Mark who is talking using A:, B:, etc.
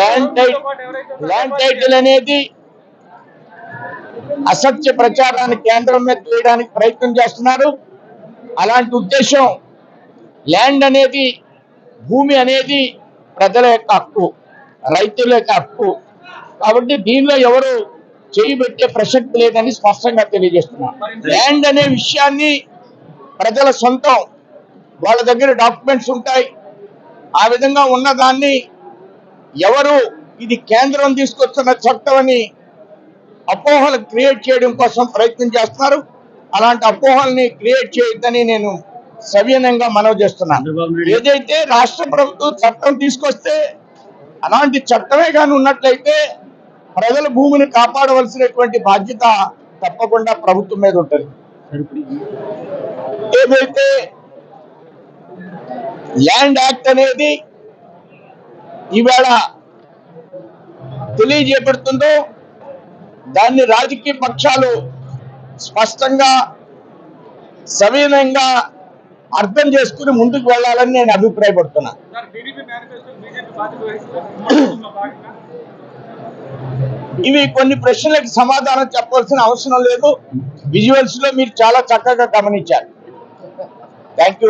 A: Land tight land title అనేది అసత్య ప్రచారాన్ని కేంద్రం మీద చేయడానికి ప్రయత్నం చేస్తున్నారు. అలాంటి ఉద్దేశం ల్యాండ్ అనేది భూమి అనేది ప్రజల యొక్క హక్కు రైతుల యొక్క హక్కు. కాబట్టి దీనిలో ఎవరు చేయి పెట్టే ప్రసక్తి లేదని స్పష్టంగా తెలియజేస్తున్నారు ల్యాండ్ అనే విషయాన్ని ప్రజల సొంతం వాళ్ళ దగ్గర డాక్యుమెంట్స్ ఉంటాయి. ఆ విధంగా ఉన్నదాన్ని ఎవరు ఇది కేంద్రం తీసుకొస్తున్న చట్టం అని అపోహలు క్రియేట్ చేయడం కోసం ప్రయత్నం చేస్తున్నారు. అలాంటి అపోహల్ని క్రియేట్ చేయొద్దని నేను సవినయంగా మనవి చేస్తున్నాను. ఏదైతే రాష్ట్ర ప్రభుత్వం చట్టం తీసుకొస్తే అలాంటి చట్టమే కానీ ఉన్నట్లయితే ప్రజల భూమిని కాపాడవలసినటువంటి బాధ్యత తప్పకుండా ప్రభుత్వం మీద ఉంటుంది. ఏదైతే ల్యాండ్ యాక్ట్ అనేది ఈవేళ తెలియజేయబడుతుందో దాన్ని రాజకీయ పక్షాలు స్పష్టంగా సవినయంగా అర్థం చేసుకుని ముందుకు వెళ్ళాలని నేను
B: భాగంగా
A: ఇవి కొన్ని ప్రశ్నలకు సమాధానం చెప్పవలసిన అవసరం లేదు. విజువల్స్లో మీరు చాలా చక్కగా గమనించారు. థ్యాంక్